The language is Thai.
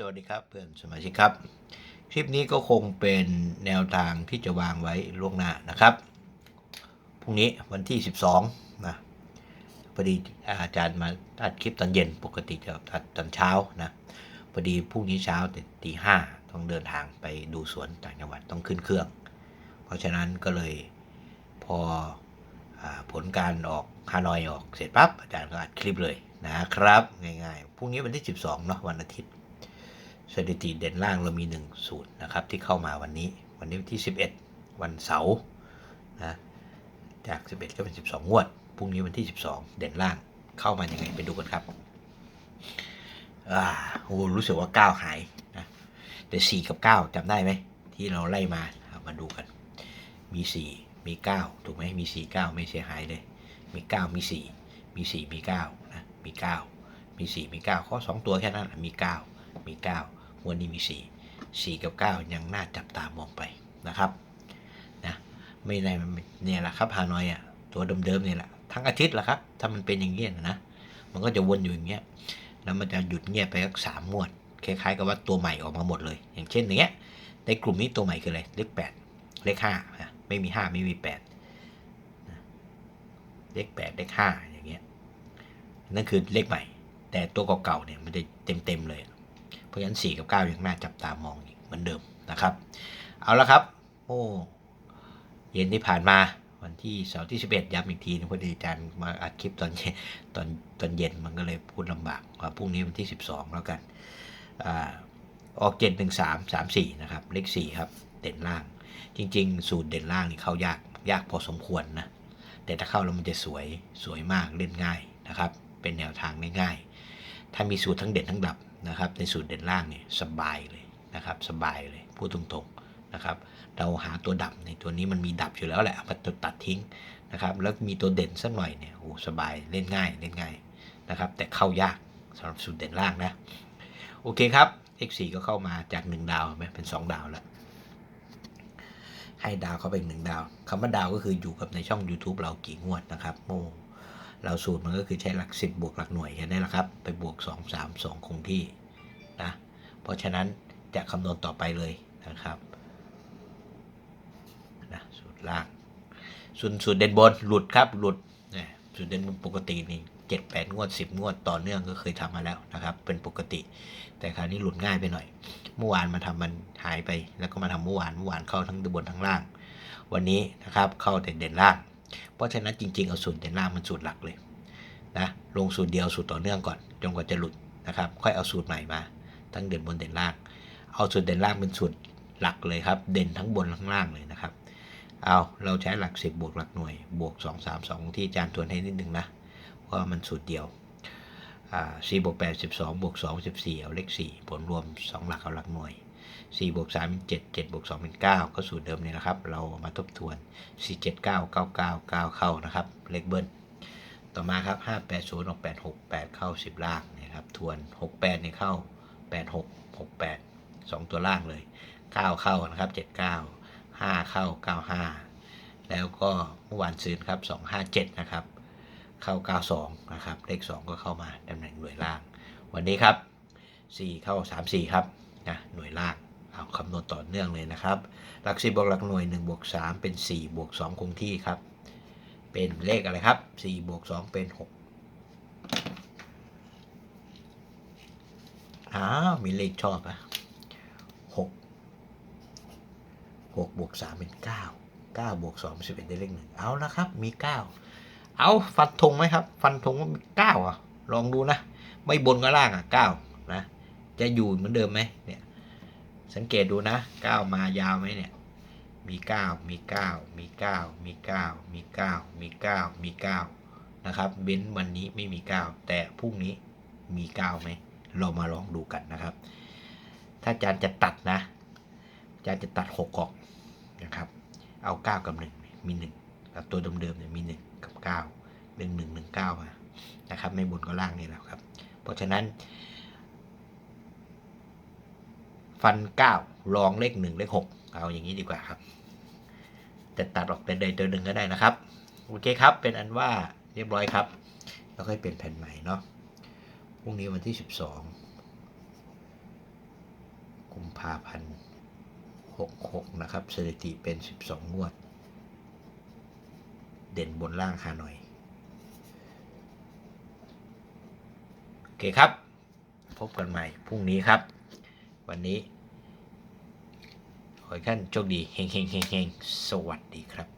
สวัสดีครับเพื่อนสมาชิกครับ คลิปนี้ก็คงเป็นแนวทางที่จะวางไว้ล่วงหน้านะครับพรุ่งนี้วันที่ 12นะพอดีอาจารย์มาอัดคลิปตอนเย็นปกติจะอัดตอนเช้านะพอดีพรุ่งนี้เช้าแต่ตีห้าต้องเดินทางไปดูสวนต่างจังหวัดต้องขึ้นเครื่อง เพราะฉะนั้นก็เลยพออผลการออกฮานอยออกเสร็จปั๊บอาจารย์ก็อัดคลิปเลยนะครับ ง่ายๆพรุ่งนี้วันที่ 12เนาะวันอาทิตย์ สถิติเด่นล่างเรามี1สูตรนะครับที่เข้ามาวันนี้ วันนี้วันที่ 11 วันเสาร์นะจาก 11 ก็เป็น 12 งวดพรุ่งนี้วันที่ 12 เด่นล่างเข้ามายังไงไปดูกันครับอ่าโอ้รู้สึกว่า 9 หายนะแต่4 กับ 9จำได้ไหมที่เราไล่มาเอามาดูกัน มี 4 มี 9 ถูกไหมมี 4 9 ไม่เสียหายเลย มี 9 มี 4 มี 4 มี9นะมี 9 มี 4 มี 9 ข้อ 2 ตัวแค่นั้นมี 9 มี 9 วันนี้มี 4 4 กับ 9 ยังน่าจับตามองไปนะครับนะไม่ได้เนี่ยแหละครับฮานอยอะตัวเดิมๆเนี่ยแหละทั้งอาทิตย์แหละครับ ถ้ามันเป็นอย่างเงี้ยนะมันก็จะวนอยู่อย่างเงี้ยแล้วมันจะหยุดเงียบไปสักสามงวดคล้ายๆกับว่าตัวใหม่ออกมาหมดเลย อย่างเช่นอย่างเงี้ยในกลุ่มนี้ตัวใหม่คืออะไรเลขแปดเลขห้านะไม่มีห้าไม่มีแปดเลขแปดเลขห้าอย่างเงี้ยนั่นคือเลขใหม่ แต่ตัวเก่าๆเนี่ยมันจะเต็มๆเลย ราะฉะนั้น 4 กับ 9 ยังน่าจับตามองอีกเหมือนเดิมนะครับ เอาละครับ โอ้เย็นที่ผ่านมาวันที่เสาร์ที่ 11 ย้ำอีกทีนึงพอดีอาจารย์มาอัดคลิปตอนเย็นตอนตอนเย็นมันก็เลยพูดลำบากว่าพรุ่งนี้วันที่ 12 แล้วกันอออก 7 1 3 3 4 นะครับ เลข 4 ครับ เด่นล่าง จริง ๆ สูตรเด่นล่างนี่เข้ายากยากพอสมควรนะ แต่ถ้าเข้าแล้วมันจะสวยสวยมากเล่นง่ายนะครับ เป็นแนวทางง่ายๆถ้ามีสูตรทั้งเด่นทั้งดับ นะครับในสูตรเด่นล่างเนี่ยสบายเลยนะครับสบายเลยพูดตรงๆนะครับเราหาตัวดับในตัวนี้มันมีดับอยู่แล้วแหละเอามาตัดทิ้งนะครับแล้วมีตัวเด่นสักหน่อยเนี่ยโอ้สบายเล่นง่ายเล่นง่ายนะครับแต่เข้ายากสำหรับสูตรเด่นล่างนะโอเคครับ x4 ก็เข้ามาจาก 1 ดาวไหมเป็น 2 ดาวแล้วให้ดาวเขาไปอีกหนึ่งดาวคำว่าดาวก็คืออยู่กับในช่อง YouTube เรากี่งวดนะครับโม เราสูตรมันก็คือใช้หลัก 10 บวกหลักหน่วยแค่นี้แหละครับ ไปบวก 2 3 2 คงที่นะ เพราะฉะนั้นจะคำนวณต่อไปเลยนะครับนะสูตรล่างส่วนสูตรเด่นบนหลุดครับหลุดนี่ยสูตรเด่นบนปกตินี่เจ็ดแปดงวดสิบงวดต่อเนื่องก็เคยทำมาแล้วนะครับ เป็นปกติ แต่คราวนี้หลุดง่ายไปหน่อย เมื่อวานมาทำมันหายไป แล้วก็มาทำเมื่อวานเมื่อวานเข้าทั้งบนทั้งล่าง วันนี้นะครับเข้าแต่เด่นล่าง เพราะฉะนั้นจริงๆ เอาสูตรเด่นล่างมันสูตรหลักเลยนะลงสูตรเดียวสูตรต่อเนื่องก่อนจนกว่าจะหลุดนะครับ ค่อยเอาสูตรใหม่มา ทั้งเด่นบนเด่นล่าง เอาสูตรเด่นล่างเป็นสูตรหลักเลยครับ เด่นทั้งบนทั้งล่างเลยนะครับ เอาเราใช้หลัก 10 บวกหลักหน่วย บวก 2 3 2 ที่อาจารย์ทวนให้นิดนึงนะ เพราะว่ามันสูตรเดียวอ่า4บวก8 12บสองบวก2 14เอาเลข4ผลรวม2หลักเอาหลักหน่วย 4บวก3เป็น7 7บวก2เป็น9 ก็สูตรเดิมนี่นะครับ เรามาทบทวน 4 7 9 9 9 9 เข้านะครับ เลขเบิ้ล ต่อมาครับ 5 8 0ออก8 6 8 เข้า 10 ล่างนะครับ ทวน 6 8นี่เข้า 8 6 6 8 2 ตัวล่างเลย 9 เข้านะครับ 7 9 5 เข้า 95 แล้วก็เมื่อวานซื้นครับ 257 นะครับ เข้า 92 นะครับ เลข 2 ก็เข้ามาตำแหน่งหน่วยล่าง วันนี้ครับ 4 เข้า 34 ครับ นะหน่วยล่างเอาคำนวณต่อเนื่องเลยนะครับ หลัก10บวกหลักหน่วย1บวก3เป็น4บวก2คงที่ครับ เป็นเลขอะไรครับ4บวก2เป็น6อ้าวมีเลขชอบอะ6 6บวก3เป็น 9 9บวก2เป็น11ได้เลขหนึ่งเอาละครับมี 9 เอาฟันธงไหมครับ ฟันธงว่ามี9อะลองดูนะ ไม่บนก็ล่างอะ9นะ จะอยู่เหมือนเดิมไหมเนี่ย สังเกตดูนะ9มายาวไหมเนี่ย มี9มี9มี9มี9มี9มี9มี9นะครับ เบ้นวันนี้ไม่มี9แต่พรุ่งนี้มี9ไหม เรามาลองดูกันนะครับ ถ้าอาจารย์จะตัดนะอาจารย์จะตัด6ออกนะครับ เอา9กับ1มี1กับตัวเดิมๆเนี่ยมี1กับ9 1 1 1 9มานะครับ ไม่บนก็ล่างนี่แหละครับ เพราะฉะนั้น ฟันเก้ารองเลขหนึ่งเลขหกเอาอย่างนี้ดีกว่าครับ แต่ตัดออกเป็นใดตัวหนึ่งก็ได้นะครับ โอเคครับ เป็นอันว่าเรียบร้อยครับ แล้วค่อยเปลี่ยนแผ่นใหม่เนาะพรุ่งนี้วันที่สสิบองกุมภาพันธ์หกหกนะครับสถิติเป็นสสิบองงวด เด่นบนล่างฮานอยโอเคครับ พบกันใหม่พรุ่งนี้ครับ วันนี้ ขอให้ท่านโชคดีเฮงเฮงเฮงเฮงสวัสดีครับ